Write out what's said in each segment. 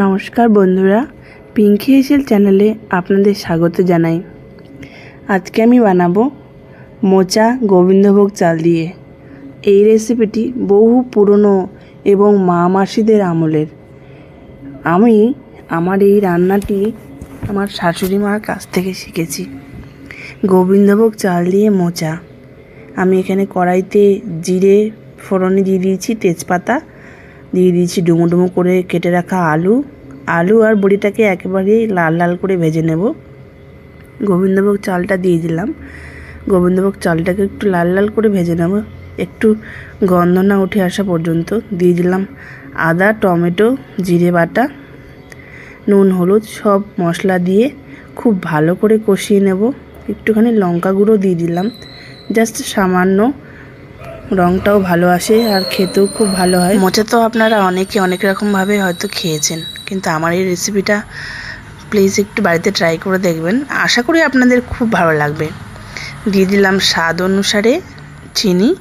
নমস্কার বন্ধুরা পিঙ্কি হেসেল চ্যানেলে আপনাদের স্বাগত জানাই। আজকে আমি বানাবো মোচা গোবিন্দভোগ চাল দিয়ে। এই রেসিপিটি বহু পুরনো এবং মা মাসিদের আমলের। আমি আমার এই রান্নাটি আমার শাশুড়ি মার কাছ থেকে শিখেছি। গোবিন্দভোগ চাল দিয়ে মোচা। আমি এখানে কড়াইতে জিরে ফোড়নে দিয়ে দিয়েছি তেজপাতা দিয়ে দিয়েছি ডুমো ডুমো করে কেটে রাখা আলু। আলু আর বড়িটাকে একেবারেই লাল লাল করে ভেজে নেব। গোবিন্দভোগ চালটা দিয়ে দিলাম। গোবিন্দভোগ চালটাকে একটু লাল লাল করে ভেজে নেব। একটু গন্ধ না উঠে আসা পর্যন্ত দিয়ে দিলাম আদা, টমেটো, জিরে বাটা, নুন, হলুদ সব মশলা দিয়ে খুব ভালো করে কষিয়ে নেব। একটুখানি লঙ্কা গুঁড়ো দিয়ে দিলাম। জাস্ট সামান্য রঙটাও ভালো আসে আর খেতেও খুব ভালো হয়। মোচা তো আপনারা অনেকে অনেক রকমভাবে হয়তো খেয়েছেন, কিন্তু আমার এই রেসিপিটা প্লিজ একটু বাড়িতে ট্রাই করে দেখবেন। আশা করি আপনাদের খুব ভালো লাগবে। দিয়ে দিলাম স্বাদ অনুসারে চিনি।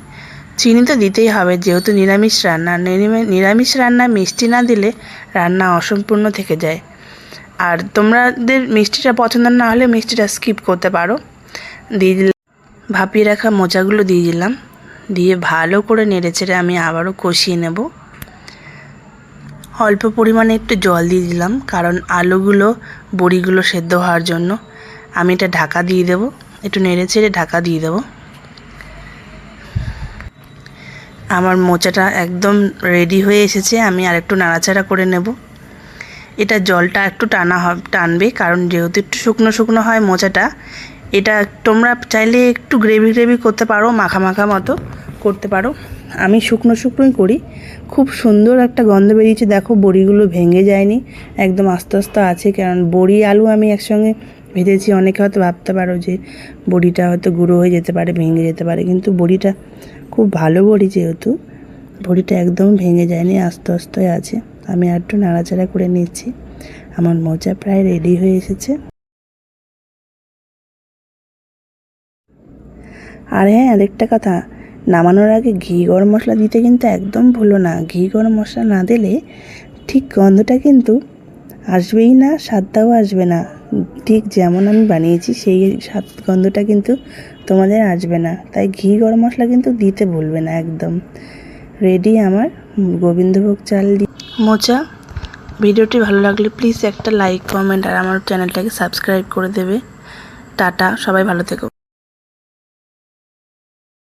চিনি তো দিতেই হবে, যেহেতু নিরামিষ রান্না। নিরামি- নিরামিষ রান্না মিষ্টি না দিলে রান্না অসম্পূর্ণ থেকে যায়। আর তোমাদের মিষ্টিটা পছন্দ না হলে মিষ্টিটা স্কিপ করতে পারো। দিয়ে দিলাম ভাপিয়ে রাখা মোচাগুলো দিয়ে দিলাম। দিয়ে ভালো করে নেড়ে চেড়ে আমি আবারও কষিয়ে নেব। অল্প পরিমাণে একটু জল দিয়ে দিলাম, কারণ আলুগুলো, বড়িগুলো সেদ্ধ হওয়ার জন্য আমি এটা ঢাকা দিয়ে দেবো। একটু নেড়ে চেড়ে ঢাকা দিয়ে দেবো। আমার মোচাটা একদম রেডি হয়ে এসেছে, আমি আর একটু নাড়াচাড়া করে নেব। এটা জলটা একটু টানা টানবে, কারণ যেহেতু একটু শুকনো শুকনো হয় মোচাটা এটা তোমরা চাইলে একটু গ্রেভি গ্রেভি করতে পারো, মাখা মাখা মতো করতে পারো। আমি শুকনো শুকনোই করি। খুব সুন্দর একটা গন্ধ বেরিয়েছে। দেখো, বড়িগুলো ভেঙে যায়নি। একদম আস্তে আস্তে আছে, কারণ বড়ি, আলু আমি একসঙ্গে ভেজেছি। অনেকে হয়তো ভাবতে পারো যে বড়িটা হয়তো গুঁড়ো হয়ে যেতে পারে, ভেঙে যেতে পারে। কিন্তু বড়িটা খুব ভালো বড়ি যেহেতু, বড়িটা একদম ভেঙে যায়নি, আস্তে আস্তে আছে। আমি আর একটু নাড়াচাড়া করে নিচ্ছি। আমার মোচা প্রায় রেডি হয়ে এসেছে। আর হ্যাঁ আরেকটা কথা। নামানোর আগে ঘি গরম মশলা দিতে কিন্তু একদম ভুলো না। ঘি গরম মশলা না দিলে ঠিক গন্ধটা কিন্তু আসবেই না, স্বাদটাও আসবে না। ঠিক যেমন আমি বানিয়েছি, সেই স্বাদ গন্ধটা কিন্তু তোমাদের আসবে না। তাই ঘি গরম মশলা কিন্তু দিতে ভুলবে না একদম। রেডি আমার? গোবিন্দভোগ চাল মোচা। ভিডিওটি ভালো লাগলে প্লিজ একটা লাইক কমেন্ট আর আমার চ্যানেলটাকে সাবস্ক্রাইব করে দেবে। টাটা, সবাই ভালো থেকো।